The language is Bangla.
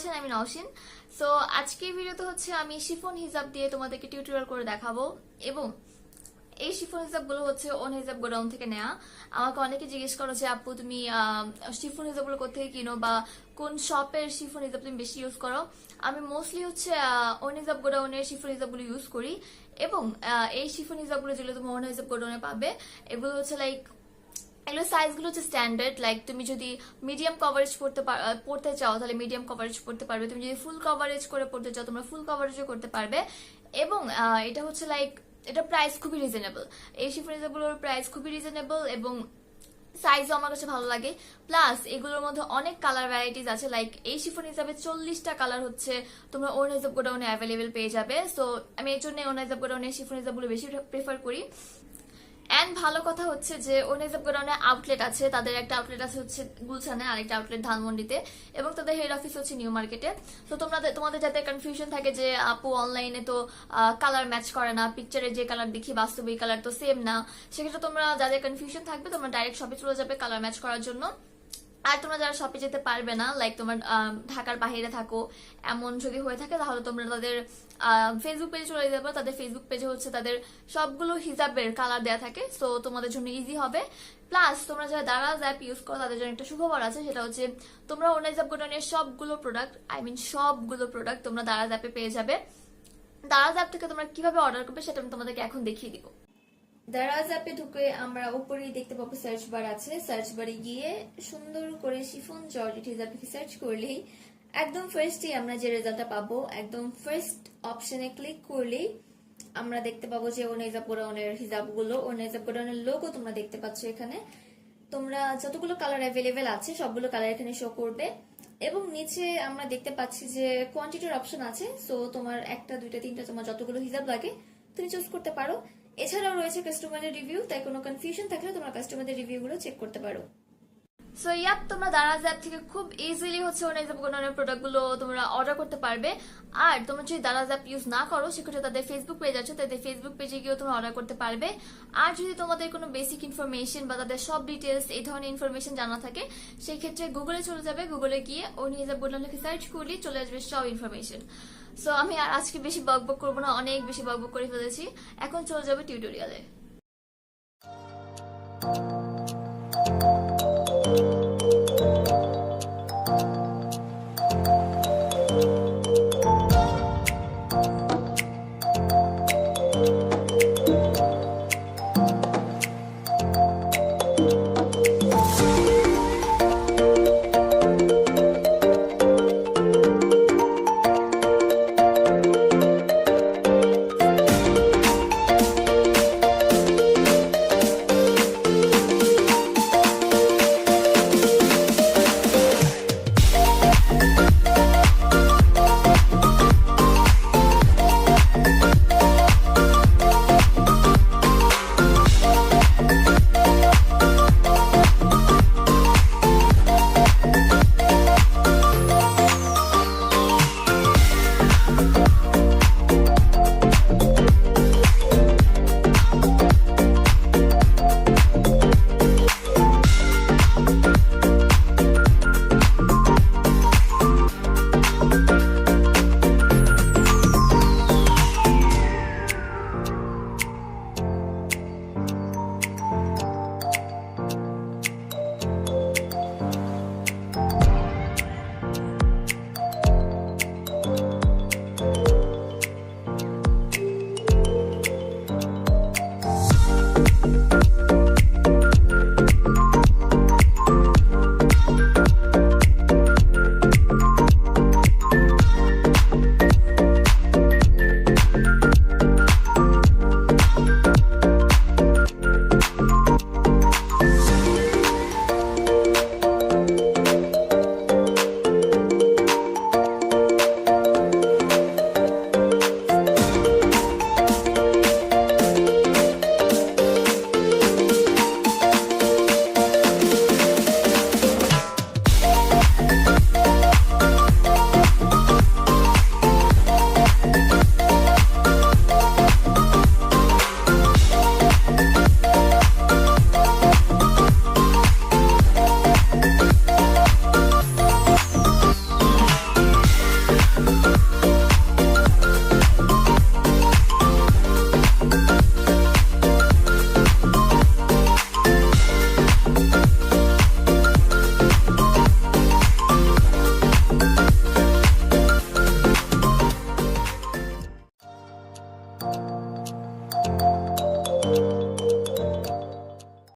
আছেন আমি নওশিন। সো আজকের ভিডিওতে হচ্ছে আমি শিফন হিজাব দিয়ে তোমাদেরকে টিউটোরিয়াল করে দেখাবো। এবং এই শিফন হিজাবগুলো হচ্ছে ওন হিজাব গোডাউন থেকে নেওয়া আমাকে অনেকে জিজ্ঞেস করো যে, আপু, তুমি শিফন হিজাবগুলো কোথেকে কিনো বা কোন শপের শিফন হিজাব তুমি বেশি ইউজ করো? আমি মোস্টলি হচ্ছে ওন হিজাব গোডাউনের শিফন হিজাবগুলো ইউজ করি। এবং এই শিফন হিজাবগুলো যেগুলো তুমি ওন হিজাব গোডাউনে পাবে, এগুলো হচ্ছে লাইক এগুলো সাইজগুলো হচ্ছে স্ট্যান্ডার্ড লাইক তুমি যদি মিডিয়াম কভারেজ পড়তে পড়তে চাও, তাহলে মিডিয়াম কভারেজ পড়তে পারবে। তুমি যদি ফুল কভারেজ করে পড়তে চাও, তোমরা ফুল কভারেজও করতে পারবে। এবং এটা হচ্ছে লাইক এটা প্রাইস খুবই রিজনেবল এই শিফরিজাগুলোর প্রাইস খুবই রিজনেবল এবং সাইজও আমার কাছে ভালো লাগে। প্লাস এগুলোর মধ্যে অনেক কালার ভ্যারাইটিস আছে। লাইক এই শিফন হিসাবে চল্লিশটা কালার হচ্ছে তোমরা ওন হিসাব গোডাউনে অ্যাভেলেবেল পেয়ে যাবে। সো আমি এই জন্য ওন হিসাব গোডাউনের শিফন হিসাবগুলো বেশি প্রেফার করি। অ্যান্ড ভালো কথা হচ্ছে যে ওনেজাব গোডাউনে আউটলেট আছে, তাদের একটা আউটলেট আছে হচ্ছে গুলশানে, আরেকটা আউটলেট ধানমন্ডিতে, এবং তাদের হেড অফিস হচ্ছে নিউ মার্কেটে তো তোমরা তোমাদের যাতে কনফিউশন থাকে যে, আপু অনলাইনে তো কালার ম্যাচ করে না পিকচারে যে কালার দেখি বাস্তবিক কালার তো সেম না, সেক্ষেত্রে তোমরা যাদের কনফিউশন থাকবে, তোমরা ডাইরেক্ট শপে চলে যাবে কালার ম্যাচ করার জন্য। আর তোমরা যারা শপে যেতে পারবে না লাইক তোমার ঢাকার বাইরে থাকো, এমন যদি হয়ে থাকে, তাহলে তোমরা তাদের ফেসবুক পেজে চলে যেতে পারো তাদের ফেসবুক পেজে হচ্ছে তাদের সবগুলো হিসাবের কালার দেওয়া থাকে সো তোমাদের জন্য ইজি হবে। প্লাস তোমরা যারা দারাজ অ্যাপ ইউজ করো, তাদের জন্য একটা সুখবর আছে, সেটা হচ্ছে তোমরা ওনাইজাব গোডাউনের সবগুলো প্রোডাক্ট আই মিন সবগুলো প্রোডাক্ট তোমরা দারাজ অ্যাপে পেয়ে যাবে। দারাজ অ্যাপ থেকে তোমরা কীভাবে অর্ডার করবে, সেটা আমি তোমাদেরকে এখন দেখিয়ে দিব। দারাজ অ্যাপে ঢুকে আমরা উপরেই দেখতে পাবো সার্চ বার আছে। সার্চ বারে গিয়ে সুন্দর করে শিফন হিসাব লিখে সার্চ করলেই একদম ফার্স্টই আমরা যে রেজাল্টটা পাবো, একদম ফার্স্ট অপশনে ক্লিক করলেই আমরা দেখতে পাবো যে ওনেজা পোড়াউনের হিজাবগুলো ওনেজা পোড়াউনের লোগো তোমরা দেখতে পাচ্ছ এখানে। তোমরা যতগুলো কালার অ্যাভেলেবেল আছে, সবগুলো কালার এখানে শো করবে। এবং নিচে আমরা দেখতে পাচ্ছি যে কোয়ান্টিটির অপশন আছে। সো তোমার একটা, দুইটা, তিনটা, তোমার যতগুলো হিসাব লাগে, তুমি চুজ করতে পারো। এছাড়াও রয়েছে কাস্টমারের রিভিউ তাই কোনো কনফিউশন থাকলে তোমরা কাস্টমারদের রিভিউগুলো চেক করতে পারো। সো ইয়াপ তোমরা দারাজ অ্যাপ থেকে খুব ইজিলি হচ্ছে অনেক ধরনের প্রোডাক্টগুলো তোমরা অর্ডার করতে পারবে। আর তোমরা যদি দারাজ অ্যাপ ইউজ না করো, সেক্ষেত্রে তাদের ফেসবুক পেজ আছে, তাদের ফেসবুক পেজে গিয়েও তোমরা অর্ডার করতে পারবে। আর যদি তোমাদের কোনো বেসিক ইনফরমেশন বা তাদের সব ডিটেলস এই ধরনের ইনফরমেশন জানা থাকে সেই ক্ষেত্রে গুগলে চলে যাবে গুগলে গিয়ে ও নিজে বললাম লিখে সার্চ করলেই চলে আসবে সব ইনফরমেশন সো আমি আর আজকে বেশি বক বক করব না, অনেক বেশি বক বক করে ফেলেছি। এখন চলে যাবে টিউটোরিয়ালে